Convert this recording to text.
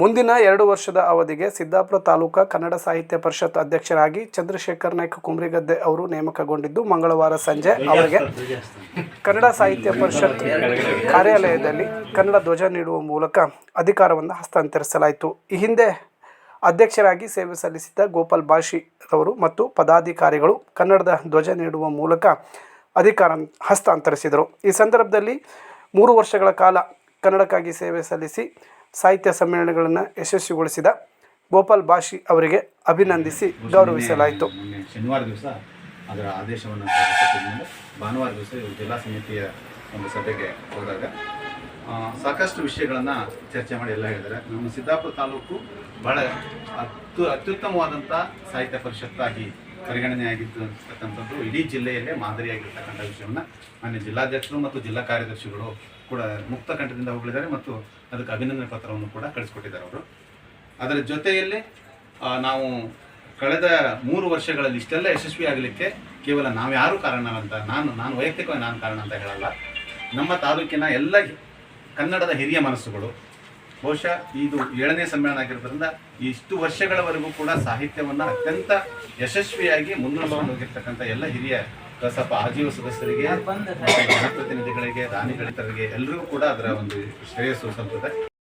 ಮುಂದಿನ ಎರಡು ವರ್ಷದ ಅವಧಿಗೆ ಸಿದ್ದಾಪುರ ತಾಲೂಕಾ ಕನ್ನಡ ಸಾಹಿತ್ಯ ಪರಿಷತ್ ಅಧ್ಯಕ್ಷರಾಗಿ ಚಂದ್ರಶೇಖರ್ ನಾಯ್ಕ ಕುಂಬ್ರಿಗದ್ದೆ ಅವರು ನೇಮಕಗೊಂಡಿದ್ದು ಮಂಗಳವಾರ ಸಂಜೆ ಅವರಿಗೆ ಕನ್ನಡ ಸಾಹಿತ್ಯ ಪರಿಷತ್ ಕಾರ್ಯಾಲಯದಲ್ಲಿ ಕನ್ನಡ ಧ್ವಜ ನೀಡುವ ಮೂಲಕ ಅಧಿಕಾರವನ್ನು ಹಸ್ತಾಂತರಿಸಲಾಯಿತು. ಈ ಹಿಂದೆ ಅಧ್ಯಕ್ಷರಾಗಿ ಸೇವೆ ಸಲ್ಲಿಸಿದ್ದ ಗೋಪಾಲ್ ಬಾಷಿ ಅವರು ಮತ್ತು ಪದಾಧಿಕಾರಿಗಳು ಕನ್ನಡದ ಧ್ವಜ ನೀಡುವ ಮೂಲಕ ಅಧಿಕಾರ ಹಸ್ತಾಂತರಿಸಿದರು. ಈ ಸಂದರ್ಭದಲ್ಲಿ ಮೂರು ವರ್ಷಗಳ ಕಾಲ ಕನ್ನಡಕ್ಕಾಗಿ ಸೇವೆ ಸಲ್ಲಿಸಿ ಸಾಹಿತ್ಯ ಸಮ್ಮೇಳನಗಳನ್ನು ಯಶಸ್ವಿಗೊಳಿಸಿದ ಗೋಪಾಲ್ ಬಾಷಿ ಅವರಿಗೆ ಅಭಿನಂದಿಸಿ ಗೌರವಿಸಲಾಯಿತು. ಶನಿವಾರ ದಿವಸ ಅದರ ಆದೇಶವನ್ನು ಭಾನುವಾರ ದಿವಸ ಇವರು ಜಿಲ್ಲಾ ಸಮಿತಿಯ ಒಂದು ಸಭೆಗೆ ಹೋದಾಗ ಸಾಕಷ್ಟು ವಿಷಯಗಳನ್ನು ಚರ್ಚೆ ಮಾಡಿ ಎಲ್ಲ ಹೇಳಿದ್ದಾರೆ. ನಮ್ಮ ಸಿದ್ದಾಪುರ ತಾಲೂಕು ಬಹಳ ಅತ್ಯು ಅತ್ಯುತ್ತಮವಾದಂಥ ಸಾಹಿತ್ಯ ಪರಿಷತ್ತಾಗಿ ಪರಿಗಣನೆ ಆಗಿತ್ತು ಅಂತಕ್ಕಂಥದ್ದು. ಇಡೀ ಜಿಲ್ಲೆಯಲ್ಲೇ ಮಾದರಿಯಾಗಿರ್ತಕ್ಕಂಥ ವಿಷಯವನ್ನು ಮಾನ್ಯ ಜಿಲ್ಲಾಧ್ಯಕ್ಷರು ಮತ್ತು ಜಿಲ್ಲಾ ಕಾರ್ಯದರ್ಶಿಗಳು ಕೂಡ ಮುಕ್ತ ಕಂಠದಿಂದ ಹೋಗಲಿದ್ದಾರೆ ಮತ್ತು ಅದಕ್ಕೆ ಅಭಿನಂದನೆ ಪತ್ರವನ್ನು ಕೂಡ ಕಳಿಸ್ಕೊಟ್ಟಿದ್ದಾರೆ ಅವರು. ಅದರ ಜೊತೆಯಲ್ಲಿ ನಾವು ಕಳೆದ ಮೂರು ವರ್ಷಗಳಲ್ಲಿ ಇಷ್ಟೆಲ್ಲ ಯಶಸ್ವಿ ಆಗಲಿಕ್ಕೆ ಕೇವಲ ನಾವ್ಯಾರು ಕಾರಣ ಅಂತ, ನಾನು ನಾನು ವೈಯಕ್ತಿಕವಾಗಿ ನಾನು ಕಾರಣ ಅಂತ ಹೇಳಲ್ಲ. ನಮ್ಮ ತಾಲೂಕಿನ ಎಲ್ಲ ಕನ್ನಡದ ಹಿರಿಯ ಮನಸ್ಸುಗಳು ಬಹುಶಃ ಇದು ಏಳನೇ ಸಮ್ಮೇಳನ ಆಗಿರೋದ್ರಿಂದ ಇಷ್ಟು ವರ್ಷಗಳವರೆಗೂ ಕೂಡ ಸಾಹಿತ್ಯವನ್ನು ಅತ್ಯಂತ ಯಶಸ್ವಿಯಾಗಿ ಮುನ್ನಡೆಸ್ಕೊಂಡು ಹೋಗಿರ್ತಕ್ಕಂಥ ಎಲ್ಲ ಹಿರಿಯ ಕಸಪ ಆಜೀವ ಸದಸ್ಯರಿಗೆ ಜನಪ್ರತಿನಿಧಿಗಳಿಗೆ ದಾನಿಗಳಿತರಿಗೆ ಎಲ್ಲರಿಗೂ ಕೂಡ ಅದರ ಒಂದು ಶ್ರೇಯಸ್ಸು ಸಲ್ತದೆ